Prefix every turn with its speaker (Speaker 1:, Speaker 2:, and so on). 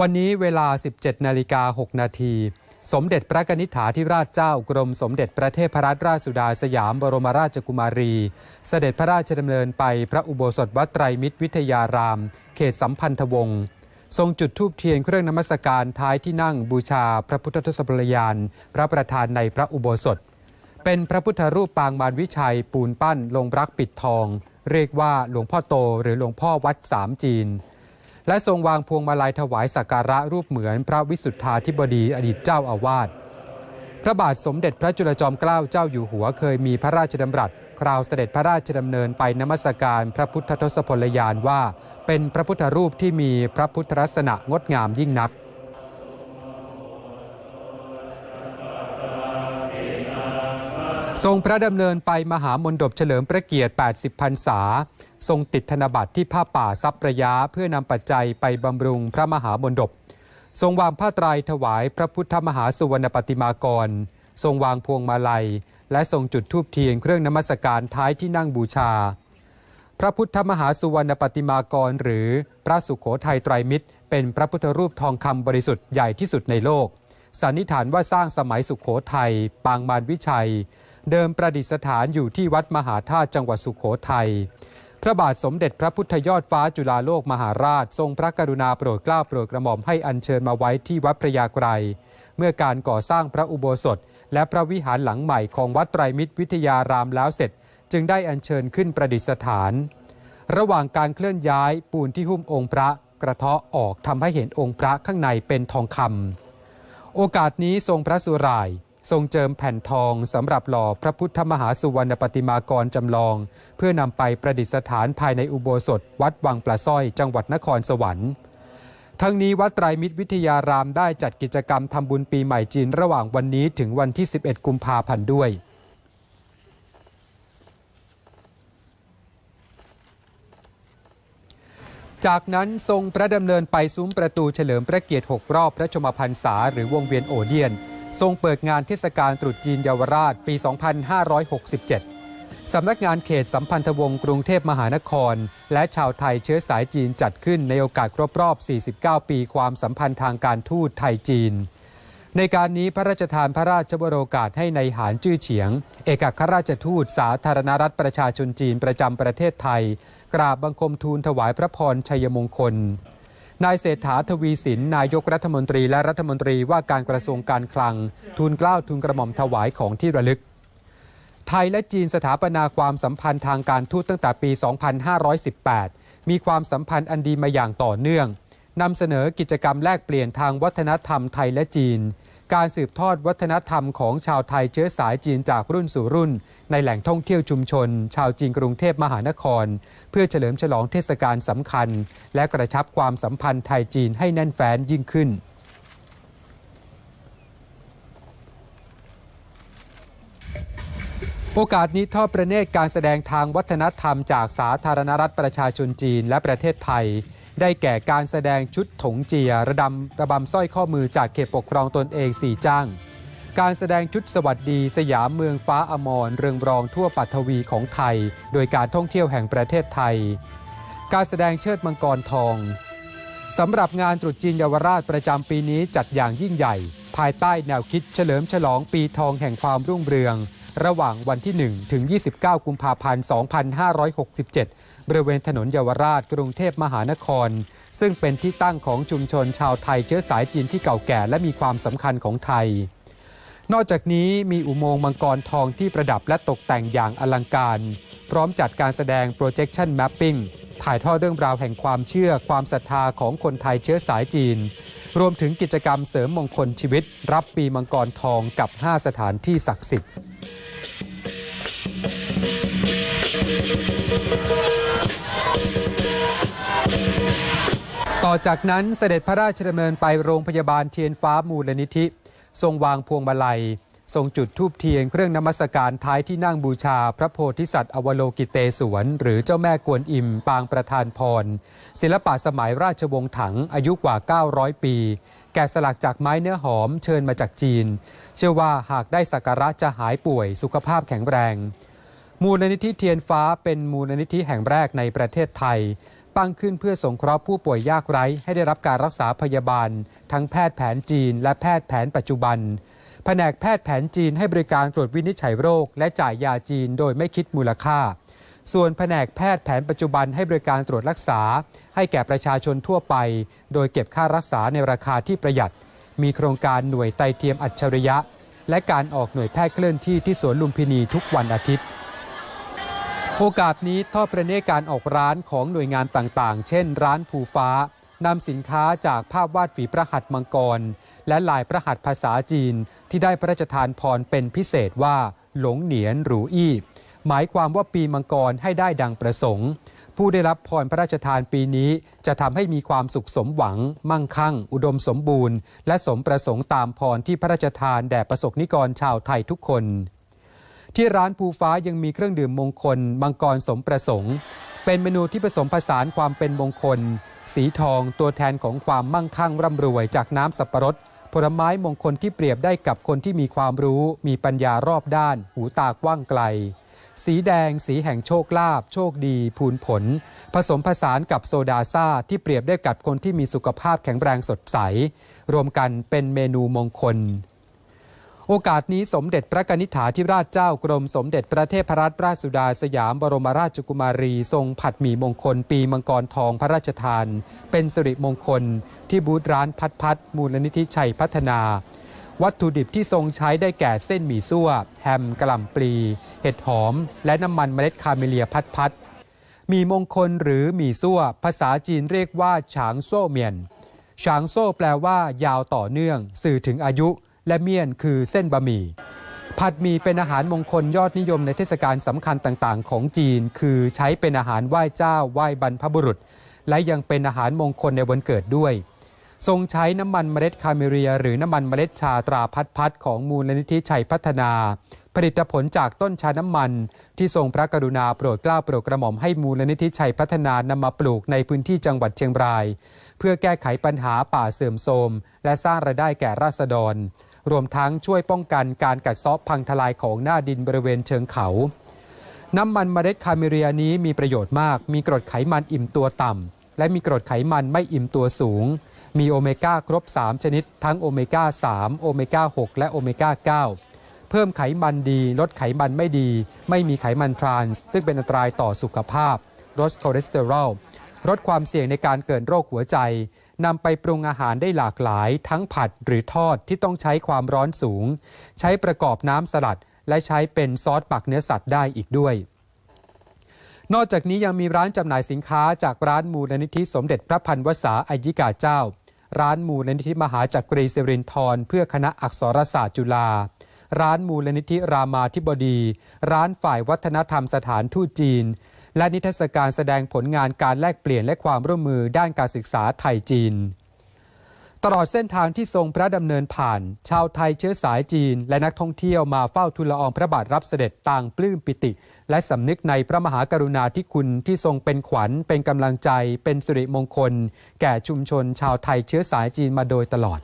Speaker 1: วันนี้เวลา 17 นาฬิกา 6 นาที สมเด็จพระนิษฐาธิราชเจ้ากรมสมเด็จพระเทพรัตนราชสุดาสยามบรมราชกุมารี เสด็จพระราชดำเนินไปพระอุโบสถวัดไตรมิตรวิทยาราม เขตสัมพันธวงศ์ทรงจุดธูปเทียนเครื่องนมัสการท้ายที่นั่งบูชาพระพุทธทศพลยาน พระประธานในพระอุโบสถ เป็นพระพุทธรูปปางมารวิชัย ปูนปั้นลงรักปิดทอง เรียกว่าหลวงพ่อโตหรือหลวงพ่อวัดสามจีน และทรงวางพวงมาลัยถวายสักการะรูปเหมือนพระวิสุทธาธิบดีอดีตเจ้าอาวาสพระบาทสมเด็จพระจุลจอมเกล้าเจ้าอยู่หัวเคยมีพระราชดำรัสคราวเสด็จพระราชดำเนินไปนมัสการพระพุทธทศพลยานว่า เป็นพระพุทธรูปที่มีพระพุทธลักษณะงดงามยิ่งนัก ทรงพระดำเนินไปมหามนดบเฉลิมพระเกียรติ 80 พรรษา ทรงติดธนบัตรที่ผ้าป่าซับระยะเพื่อนำปัจจัยไปบำรุงพระมหามนดบ ทรงวางผ้าไตรถวายพระพุทธมหาสุวรรณปฏิมากร ทรงวางพวงมาลัย และทรงจุดธูปเทียนเครื่องนมัสการท้ายที่นั่งบูชา พระพุทธมหาสุวรรณปฏิมากร หรือพระสุขโขทัยไตรมิตร เป็นพระพุทธรูปทองคำบริสุทธิ์ใหญ่ที่สุดในโลกสันนิษฐานว่าสร้างสมัยสุขโขทัย ปางมารวิชัย เดิมประดิษฐานอยู่ที่วัดมหาธาตุจังหวัดสุขโขทัย พระบาทสมเด็จพระพุทธยอดฟ้าจุฬาโลกมหาราช ทรงพระกรุณาโปรดเกล้าโปรดกระหม่อมให้อัญเชิญมาไว้ที่วัดพระยาไกร เมื่อการก่อสร้างพระอุโบสถ และพระวิหารหลังใหม่ของวัดไตรมิตรวิทยารามแล้วเสร็จ จึงได้อัญเชิญขึ้นประดิษฐาน ระหว่างการเคลื่อนย้ายปูนที่หุ้มองค์พระกระเทาะออกทำให้เห็นองค์พระข้างในเป็นทองคำโอกาสนี้ทรงพระสุราย ทรงเจิมแผ่นทองสำหรับหล่อพระพุทธมหาสุวรรณปฏิมากรจำลอง เพื่อนำไปประดิษฐานภายในอุโบสถ วัดวังปลาสร้อยจังหวัดนครสวรรค์ทั้งนี้วัดไตรมิตรวิทยารามได้จัดกิจกรรมทำบุญปีใหม่จีนระหว่างวันนี้ถึงวันที่ 11 กุมภาพันธ์ด้วยจากนั้นทรงพระดำเนินไปซุ้มประตูเฉลิมพระเกียรติ 6 รอบพระชมพรรษาหรือวงเวียนโอเดียน ทรงเปิดงานเทศกาลตรุษจีนเยาวราชปี 2567 สำนักงานเขตสัมพันธวงศ์กรุงเทพมหานคร และชาวไทยเชื้อสายจีนจัดขึ้นในโอกาสครบรอบ 49 ปีความสัมพันธ์ทางการทูตไทยจีน ในการนี้พระราชทานพระราชวโรกาสให้ในหานจื้อเฉียง เอกอัครราชทูตสาธารณรัฐประชาชนจีนประจำประเทศไทย กราบบังคมทูลถวายพระพรชัยมงคล นายเศรษฐาทวีสิน นายกรัฐมนตรีและรัฐมนตรีว่าการกระทรวงการคลัง ทูลเกล้าทูลกระหม่อมถวายของที่ระลึก ไทยและจีนสถาปนาความสัมพันธ์ทางการทูตตั้งแต่ปี 2518 มีความสัมพันธ์อันดีมาอย่างต่อเนื่องนำเสนอกิจกรรมแลกเปลี่ยนทางวัฒนธรรมไทยและจีน การสืบทอดวัฒนธรรมของชาวไทยเชื้อสายจีนจากรุ่นสู่รุ่น ในแหล่งท่องเที่ยวชุมชน ชาวจีนกรุงเทพมหานคร เพื่อเฉลิมฉลองเทศกาลสำคัญ และกระชับความสัมพันธ์ไทยจีนให้แน่นแฟ้นยิ่งขึ้นโอกาสนี้ทอดประเนตรการแสดงทางวัฒนธรรมจากสาธารณรัฐประชาชนจีนและประเทศไทย ได้แก่การแสดงชุดถงเจียระดำระบำสร้อยข้อมือจากเขตปกครองตนเองสี่จ้าง การแสดงชุดสวัสดีสยามเมืองฟ้าอมรเรืองรองทั่วปัทวีของไทย โดยการท่องเที่ยวแห่งประเทศไทย การแสดงเชิดมังกรทองสำหรับงานตรุษจีนเยาวราชประจำปีนี้จัดอย่างยิ่งใหญ่ ภายใต้แนวคิดเฉลิมฉลองปีทองแห่งความรุ่งเรือง ระหว่างวันที่ 1 ถึง 29 กุมภาพันธ์ 2567 บริเวณถนนเยาวราชกรุงเทพมหานคร ซึ่งเป็นที่ตั้งของชุมชนชาวไทยเชื้อสายจีนที่เก่าแก่และมีความสำคัญของไทย นอกจากนี้มีอุโมงค์มังกรทองที่ประดับและตกแต่งอย่างอลังการ พร้อมจัดการแสดง projection mapping ถ่ายทอดเรื่องราวแห่งความเชื่อความศรัทธาของคนไทยเชื้อสายจีน รวมถึงกิจกรรมเสริมมงคลชีวิต รับปีมังกรทองกับ 5 สถานที่ศักดิ์สิทธิ์ต่อจากนั้นเสด็จพระราชดำเนินไปโรงพยาบาลเทียนฟ้ามูลนิธิ ทรงวางพวงมาลัย ทรงจุดธูปเทียนเครื่องนมัสการท้ายที่นั่งบูชา พระโพธิสัตว์อวโลกิเตศวน หรือเจ้าแม่กวนอิม ปางประธานพร ศิลปะสมัยราชวงศ์ถังอายุกว่า 900 ปี แกะสลักจากไม้เนื้อหอมเชิญมาจากจีน เชื่อว่าหากได้สักการะจะหายป่วยสุขภาพแข็งแรง มูลนิธิเทียนฟ้าเป็นมูลนิธิแห่งแรกในประเทศไทยตั้งขึ้นเพื่อสงเคราะห์ผู้ป่วยยากไร้ ให้ได้รับการรักษาพยาบาล ทั้งแพทย์แผนจีน และแพทย์แผนปัจจุบัน แผนกแพทย์แผนจีนให้บริการตรวจวินิจฉัยโรค และจ่ายยาจีนโดยไม่คิดมูลค่า ส่วนแผนกแพทย์แผนปัจจุบันให้บริการตรวจรักษา ให้แก่ประชาชนทั่วไป โดยเก็บค่ารักษาในราคาที่ประหยัด มีโครงการหน่วยไตเทียมอัจฉริยะ และการออกหน่วยแพทย์เคลื่อนที่ที่สวนลุมพินีทุกวันอาทิตย์โอกาสนี้ทอดประเนการออกร้านของหน่วยงานต่างๆ เช่น ร้านภูฟ้า นำสินค้าจากภาพวาดฝีพระหัตถ์มังกร และลายพระหัตถ์ภาษาจีน ที่ได้พระราชทานพรเป็นพิเศษว่า หลงเหนียนหรูอี้ หมายความว่าปีมังกรให้ได้ดังประสงค์ ผู้ได้รับพรพระราชทานปีนี้จะทำให้มีความสุขสมหวัง มั่งคั่ง อุดมสมบูรณ์ และสมประสงค์ตามพรที่พระราชทานแด่ประสบนิกรชาวไทยทุกคน ที่ร้านภูฟ้ายังมีเครื่องดื่มมงคล มังกรสมประสงค์ เป็นเมนูที่ผสมผสานความเป็นมงคล สีทองตัวแทนของความมั่งคั่งร่ำรวยจากน้ำสับปะรดผลไม้มงคลที่เปรียบได้กับคนที่มีความรู้ มีปัญญารอบด้าน หูตากว้างไกล สีแดง สีแห่งโชคลาภโชคดี พูนผล ผสมผสานกับโซดาซ่า ที่เปรียบได้กับคนที่มีสุขภาพแข็งแรงสดใส รวมกันเป็นเมนูมงคล โอกาสนี้สมเด็จพระกนิษฐาธิราชเจ้ากรมสมเด็จพระเทพรัตนราชสุดาสยามบรมราชกุมารี ทรงผัดหมี่มงคลปีมังกรทองพระราชทาน เป็นสิริมงคล ที่บูธร้านพัดพัดมูลนิธิชัยพัฒนา วัตถุดิบที่ทรงใช้ได้แก่เส้นหมี่ซั่ว แฮมกะหล่ำปลี เห็ดหอม และน้ำมันเมล็ดคาเมเลียพัดพัดมีมงคลหรือหมี่ซั่ว ภาษาจีนเรียกว่าฉางโซ่เมียนฉางโซ่แปลว่า ยาวต่อเนื่อง สื่อถึงอายุ และเมียนคือเส้นบะหมี่ ผัดหมี่เป็นอาหารมงคลยอดนิยมในเทศกาลสำคัญต่างๆ ของจีน คือใช้เป็นอาหารไหว้เจ้าไหว้บรรพบุรุษ และยังเป็นอาหารมงคลในวันเกิดด้วย ทรงใช้น้ำมันเมล็ดคาเมเรีย หรือน้ำมันเมล็ดชาตราพัดพัดของมูลนิธิชัยพัฒนา ผลิตผลจากต้นชาน้ำมัน ที่ทรงพระกรุณาโปรดเกล้าโปรดกระหม่อมให้มูลนิธิชัยพัฒนานำมาปลูกในพื้นที่จังหวัดเชียงราย เพื่อแก้ไขปัญหาป่าเสื่อมโทรมและสร้างรายได้แก่ราษฎร รวมทั้งช่วยป้องกันการกัดเซาะพังทลายของหน้าดินบริเวณเชิงเขา น้ำมันเมล็ดคาเมเรียนี้มีประโยชน์มาก มีกรดไขมันอิ่มตัวต่ำ และมีกรดไขมันไม่อิ่มตัวสูง มีโอเมก้าครบ 3 ชนิด ทั้งโอเมก้า 3 โอเมก้า 6 และโอเมก้า 9 เพิ่มไขมันดี ลดไขมันไม่ดี ไม่มีไขมันทรานส์ซึ่งเป็นอันตรายต่อสุขภาพ ลดคอเลสเตอรอลลดความเสี่ยงในการเกิดโรคหัวใจ นำไปปรุงอาหารได้หลากหลาย ทั้งผัดหรือทอดที่ต้องใช้ความร้อนสูง ใช้ประกอบน้ำสลัด และใช้เป็นซอสปักเนื้อสัตว์ได้อีกด้วย นอกจากนี้ยังมีร้านจำหน่ายสินค้าจากร้านมูลนิธิสมเด็จพระพันวษาอายิกาเจ้า ร้านมูลนิธิมหาจักรีสิรินทรเพื่อคณะอักษรศาสตร์จุฬาร้านมูลนิธิรามาธิบดี ร้านฝ่ายวัฒนธรรมสถานทูตจีน และนิทรรศการแสดงผลงานการแลกเปลี่ยนและความร่วมมือด้านการศึกษาไทยจีน ตลอดเส้นทางที่ทรงพระดำเนินผ่าน ชาวไทยเชื้อสายจีน และนักท่องเที่ยวมาเฝ้าทูลละอองพระบาทรับเสด็จต่างปลื้มปิติ และสำนึกในพระมหากรุณาธิคุณที่ทรงเป็นขวัญ เป็นกำลังใจ เป็นสิริมงคล แก่ชุมชนชาวไทยเชื้อสายจีนมาโดยตลอด